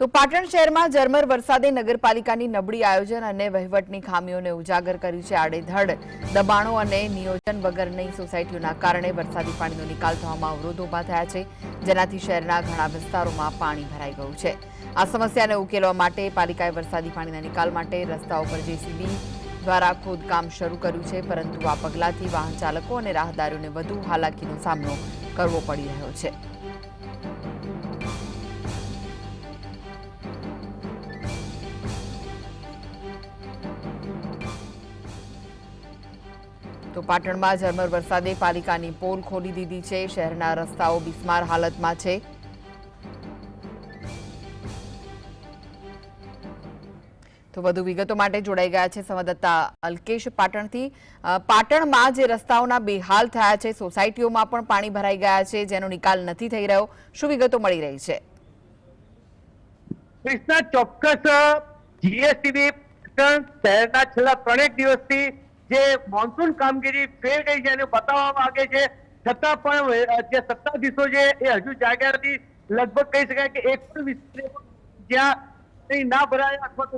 તો પાટણ શહેરમાં ઝરમર વરસાદે નગરપાલિકાની નબળી આયોજન અને વહીવટની ખામીઓને ઉજાગર કરી છે આડેધડ. દબાણો અને નિયોજન વગરની સોસાયટીઓના કારણે વરસાદી પાણીનો નિકાલ થવામાં અવરોધ ઊભા થયા છે, જેનાથી શહેરના ઘણા વિસ્તારોમાં પાણી ભરાઈ ગયું છે. આ સમસ્યાને ઉકેલવા માટે પાલિકાએ વરસાદી પાણીના નિકાલ માટે રસ્તાઓ પર જેસીબી દ્વારા ખોદકામ શરૂ કર્યું છે, પરંતુ આ પગલાંથી વાહન ચાલકો અને રાહદારીઓને વધુ હાલાકીનો સામનો કરવો પડી રહ્યો છે. તો પાટણમાં ઝરમર વરસાદે પાલિકાની પોલ ખોલી દીધી છે. શહેરના રસ્તાઓ બિસ્માર હાલતમાં છે. તો વધુ વિગતો માટે જોડાઈ ગયા છે સંવાદદાતા અલ્કેશ પાટણથી. પાટણમાં જે રસ્તાઓના બેહાલ થયા છે, સોસાયટીઓમાં પણ પાણી ભરાઈ ગયા છે, જેનો નિકાલ નથી થઈ રહ્યો. શું વિગતો મળી રહી છે? ચોક્કસ જીએસટીબી શહેરના છેલ્લા ત્રણેક દિવસથી જે મોન્સૂન કામગીરી ફેલ ગઈ છે એને બતાવવા માંગે છે. છતાં પણ જે સત્તાધીશો છે, એ હજુ જાગ્યા નથી લગભગ કહી શકાય કે એક પણ વિસ્તાર જ્યાં ના ભરાય અથવા તો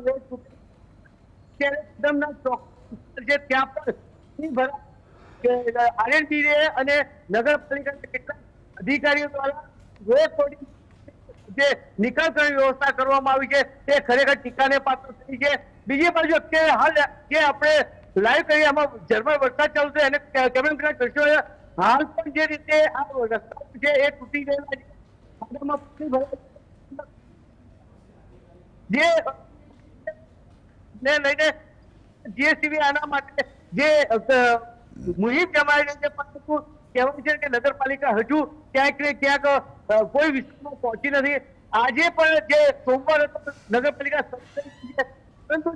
ત્યારે એકદમના ચોક્કસ છે, ત્યાં પણ ભરાય. કે આરએનબી અને નગરપાલિકા કેટલાક અધિકારીઓ દ્વારા તોડી જે નિકાલ કરવાની વ્યવસ્થા કરવામાં આવી છે, તે ખરેખર ટીકાને પાત્ર થઈ છે. બીજી બાજુ અત્યારે હાલ જે આપણે લાઈવ કરી આમાં ઝરમર વરસાદ ચાલુ છે અને કેમેરા દ્રશ્યો છે. હાલ પણ જે રીતે આ રસ્તા છે એ તૂટી ગયેલા જે, ને આના માટે જે મુહિમ જમાઈ રહી છે પરંતુ કહેવાય છે કે નગરપાલિકા હજુ ક્યાંક ને ક્યાંક કોઈ વિસ્તારમાં પહોંચી નથી આજે પણ જે સોમવાર નગરપાલિકા. પરંતુ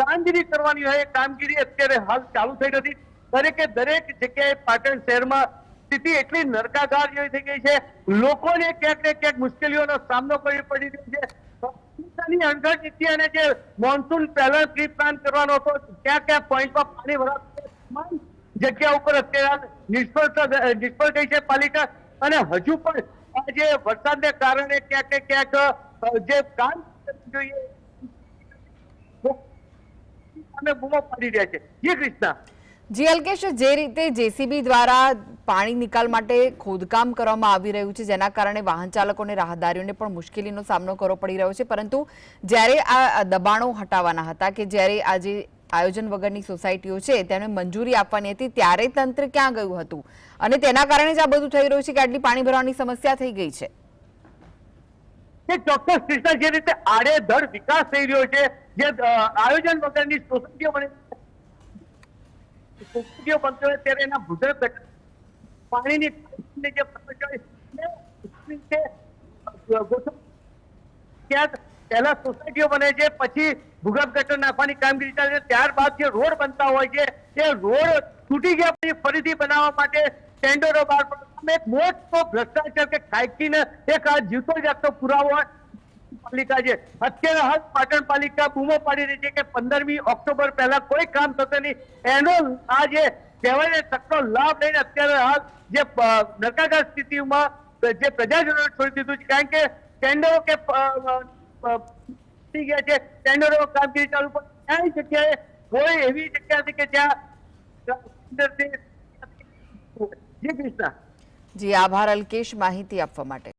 કામગીરી કરવાની હોય એ કામગીરી અત્યારે હાલ ચાલુ થઈ નથી. દરેકે દરેક જગ્યાએ પાટણ શહેરમાં સ્થિતિ એટલી નરકાગાર જેવી થઈ ગઈ છે. લોકોને ક્યાંક ને ક્યાંક મુશ્કેલીઓનો સામનો કરવી પડી રહ્યો છે. અને જે મોન્સૂન પહેલા પ્રી કરવાનો હતો, ક્યાં ક્યાં પોઈન્ટમાં પાણી ભરાતું જગ્યા ઉપર અત્યારે નિષ્ફળ ગઈ છે પાલિકા. અને હજુ પણ આ જે વરસાદને કારણે ક્યાંક ક્યાંક જે કામ જોઈએ અમે બૂમો પાડી પાણી નિકાલ માટે ખોદકામ કરવામાં આવી રહ્યું છે, જેના કારણે વાહન ચાલકો અને રાહદારીઓને પણ મુશ્કેલીનો સામનો કરવો પડી રહ્યો છે. પરંતુ જ્યારે આ દબાણો હટાવવાના હતા કે જ્યારે આ જે આયોજન વગરની સોસાયટીઓ છે તેને મંજૂરી આપવાની હતી, ત્યારે તંત્ર ક્યાં ગયું હતું? અને તેના કારણે જ આ બધું થઈ રહ્યું છે કે આટલી પાણી ભરવાની સમસ્યા થઈ ગઈ છે. કે ચોક્કસ કૃષ્ણ જે રીતે આડેધડ વિકાસ થઈ રહ્યો છે, જે આયોજન વગરની સોસાયટીઓ બને સોસાયટીઓ બનતી હોય ત્યારે એના ભૂગર્ભ પાણીની જે પહેલા સોસાયટીઓ બને છે, પછી ભૂગર્ભ ગટર નાખવાની કામગીરી ચાલે છે, ત્યારબાદ જે રોડ બનતા હોય છે, તે રોડ તૂટી ગયા પછી ફરીથી બનાવવા માટે ટેન્ડરો બહાર પડે એક મોટો ભ્રષ્ટાચાર કે ખાયકીને એક આ જીવતો જાગતો પુરાવો પાલિકા છે. અત્યારે હાલ પાટણ પાલિકા બૂમો પાડી રહી છે કે પંદરમી ઓક્ટોબર પહેલા કોઈ કામ થશે નહીં. એનો આ જે કહેવાય તકનો લાભ લઈને અત્યારે હાલ જે અ, સ્થિતિમાં જે પ્રજાજનોએ છોડી દીધું છે. કારણ કે ટેન્ડરો કે થઈ ગયા છે. ટેન્ડરો કામગીરી ચાલુ પણ ક્યાંય જગ્યાએ કોઈ એવી જગ્યા છે કે જ્યાં જી કૃષ્ણા જી આભાર અલ્કેશ માહિતી આપવા માટે.